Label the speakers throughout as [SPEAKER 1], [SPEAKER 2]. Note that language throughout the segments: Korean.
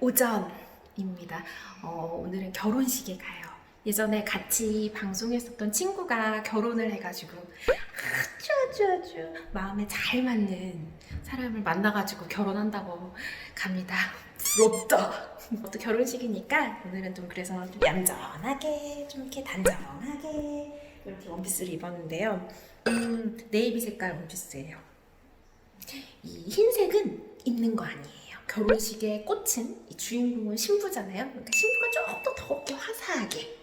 [SPEAKER 1] 오전입니다. 어, 오늘은 결혼식에 가요. 예전에 같이 방송했었던 친구가 결혼을 해가지고 아주 아주 아주 마음에 잘 맞는 사람을 만나가지고 결혼한다고 갑니다. 부럽다. 또 결혼식이니까 오늘은 좀 그래서 좀 얌전하게 좀 이렇게 단정하게 이렇게 원피스를 입었는데요. 음, 네이비 색깔 원피스예요. 이 흰색은 입는 거 아니에요. 결혼식의 꽃은 이 주인공은 신부잖아요. 그러니까 신부가 조금 더 더럽게 화사하게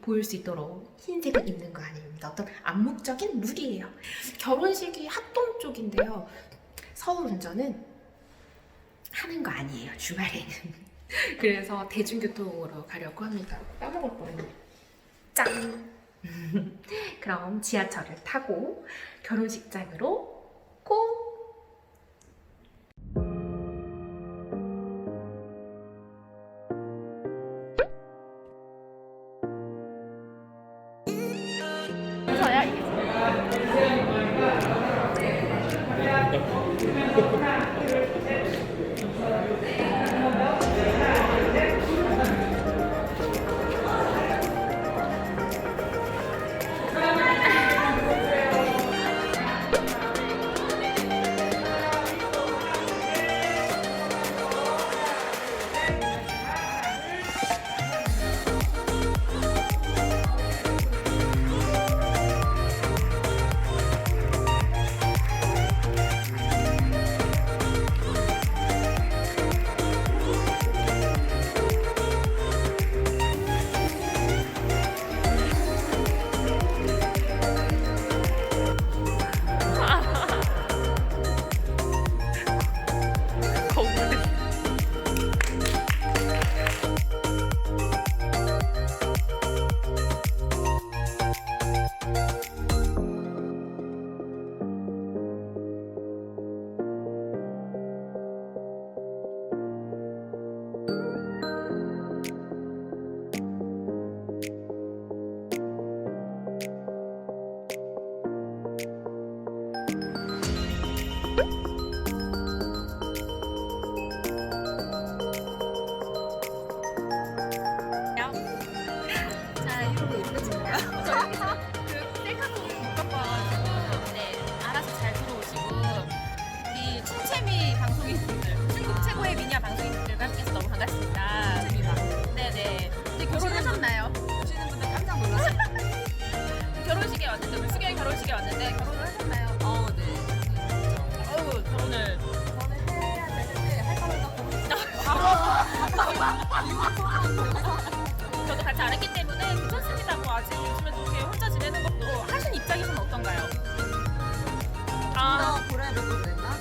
[SPEAKER 1] 보일 수 있도록 흰색을 입는 거 아닙니다. 어떤 암묵적인 룰이에요. 결혼식이 합동 쪽인데요. 서울 운전은 하는 거 아니에요. 주말에는. 그래서 대중교통으로 가려고 합니다. 까먹을 뻔했네. 짠! 그럼 지하철을 타고 결혼식장으로
[SPEAKER 2] Yeah. 결혼식에 왔는데 우리 수경이 결혼식에 왔는데 결혼을 하셨나요?
[SPEAKER 3] 어, 네.
[SPEAKER 2] 어우 결혼을 저도 같이 안 했기 때문에 괜찮습니다. 뭐 아직 요즘에 이렇게 혼자 지내는 것도 하신 입장에서는 어떤가요? 아,
[SPEAKER 3] 싶어서 보라 뵙고 그랬나?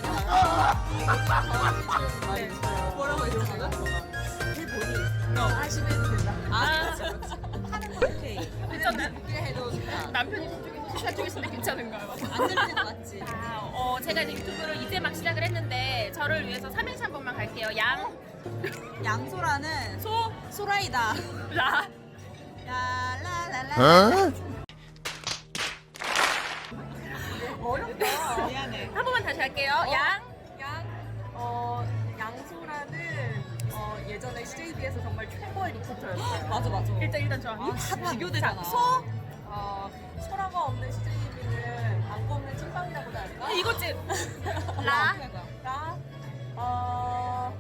[SPEAKER 2] 네.
[SPEAKER 3] 뭐라고 했잖아요? 해보니 하시면
[SPEAKER 2] 남편이 저쪽에 투샷 쪽이신데 괜찮은가요?
[SPEAKER 3] 안 들리는 거 맞지?
[SPEAKER 2] 아, 어, 제가 이제 유튜브를 이제 막 시작을 했는데 저를 위해서 삼행시 한 번만 갈게요. 양,
[SPEAKER 3] 양소라는
[SPEAKER 2] 소,
[SPEAKER 3] 소라이다.
[SPEAKER 2] 라.
[SPEAKER 3] 라라라라. 어렵다. 미안해.
[SPEAKER 2] 한 번만 다시 할게요. 양,
[SPEAKER 4] 양, 어, 양소라는 어, 예전에 CJB에서 정말 최고의 리포터였어요.
[SPEAKER 3] 맞아 맞아.
[SPEAKER 2] 일단 일단 저.
[SPEAKER 3] 아, 다 비교되잖아.
[SPEAKER 2] 자, 소.
[SPEAKER 4] 어, 소라가 없는 CJB는 안고 없는 찐빵이라고나 할까?
[SPEAKER 2] 이것쯤. 라.
[SPEAKER 4] 라, 어,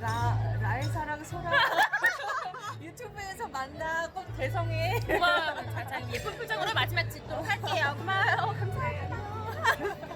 [SPEAKER 4] 라, 라의 사랑 소라. 유튜브에서 만나 꼭 대성해.
[SPEAKER 2] 고마워요. 자, 자, 예쁜 표정으로 마지막 짓도록 할게요. 고마워요. 감사합니다.